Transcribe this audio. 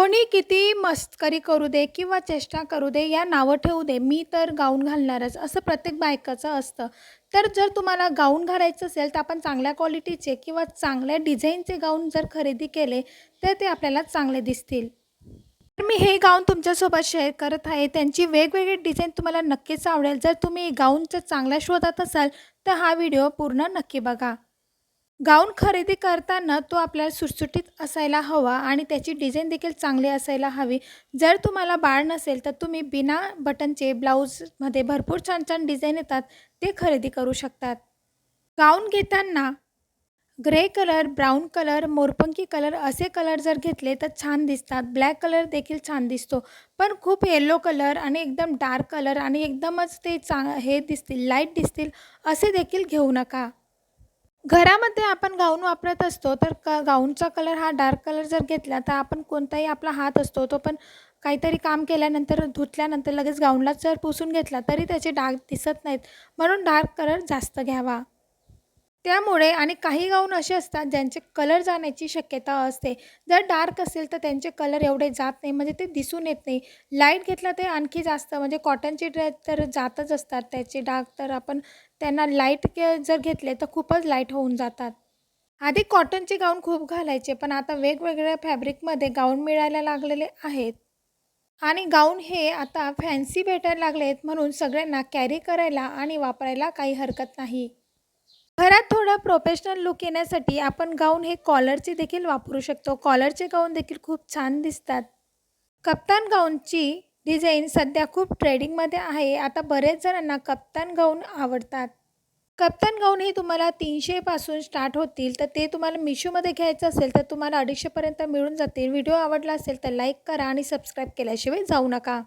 कोणी किती मस्करी करू दे किंवा चेष्टा करू दे या नावं ठेवू दे मी तर गाऊन घालणारच असं प्रत्येक बायकाचं असतं. तर जर तुम्हाला गाऊन घालायचं असेल तर आपण चांगल्या क्वालिटीचे किंवा चांगल्या डिझाईनचे गाऊन जर खरेदी केले तर ते आपल्याला चांगले दिसतील. तर मी हे गाऊन तुमच्यासोबत शेअर करत आहे. त्यांची वेगवेगळी डिझाईन तुम्हाला नक्कीच आवडेल. जर तुम्ही गाऊनचं चांगल्या शोधात असाल तर हा व्हिडिओ पूर्ण नक्की बघा. गाऊन खरेदी करताना तो आपल्याला सुटसुटीत असायला हवा आणि त्याची डिझाईन देखील चांगली असायला हवी. जर तुम्हाला बाळ नसेल तर तुम्ही बिना बटनचे ब्लाऊजमध्ये भरपूर छान छान डिझाईन येतात ते खरेदी करू शकतात. गाऊन घेताना ग्रे कलर ब्राऊन कलर मोरपंकी कलर असे कलर जर घेतले तर छान दिसतात. ब्लॅक कलर देखील छान दिसतो. पण खूप येलो कलर आणि एकदम डार्क कलर आणि एकदमच ते चा हे दिसतील लाइट दिसतील असे देखील घेऊ नका. घरामध्ये आपण गाऊन वापरत असतो तर क गाऊनचा कलर हा डार्क कलर जर घेतला तर आपण कोणताही आपला हात असतो तो पण काहीतरी काम केल्यानंतर धुतल्यानंतर लगेच गाऊनला जर पुसून घेतला तरी त्याचे डाग दिसत नाहीत. म्हणून डार्क कलर जास्त घ्यावा. त्यामुळे आणि काही गाऊन असे असतात ज्यांचे कलर जाण्याची शक्यता असते. जर डार्क असेल तर त्यांचे कलर एवढे जात नाही म्हणजे ते दिसून येत नाही. लाइट घेतलं ते आणखी जास्त म्हणजे कॉटनचे ड्रेस तर जातच असतात त्याचे डार्क तर आपण त्यांना लाइट जर घेतले तर खूपच लाइट होऊन जातात. आधी कॉटनचे गाऊन खूप घालायचे पण आता वेगवेगळ्या फॅब्रिकमध्ये गाऊन मिळायला लागलेले आहेत. आणि गाऊन हे आता फॅन्सी भेटायला लागले आहेत म्हणून सगळ्यांना कॅरी करायला आणि वापरायला काही हरकत नाही. घरात थोडा प्रोफेशनल लुक येण्यासाठी आपण गाऊन हे कॉलरचे देखील वापरू शकतो. कॉलरचे गाऊन देखील खूप छान दिसतात. कप्तान गाऊनची डिझाईन सध्या खूप ट्रेडिंगमध्ये आहे. आता बरेच जणांना कप्तान गाऊन आवडतात. कप्तान गाऊन हे तुम्हाला तीनशेपासून स्टार्ट होतील तर ते तुम्हाला मिशोमध्ये घ्यायचं असेल तर तुम्हाला अडीचशेपर्यंत मिळून जातील. व्हिडिओ आवडला असेल तर लाईक करा आणि सबस्क्राईब केल्याशिवाय जाऊ नका.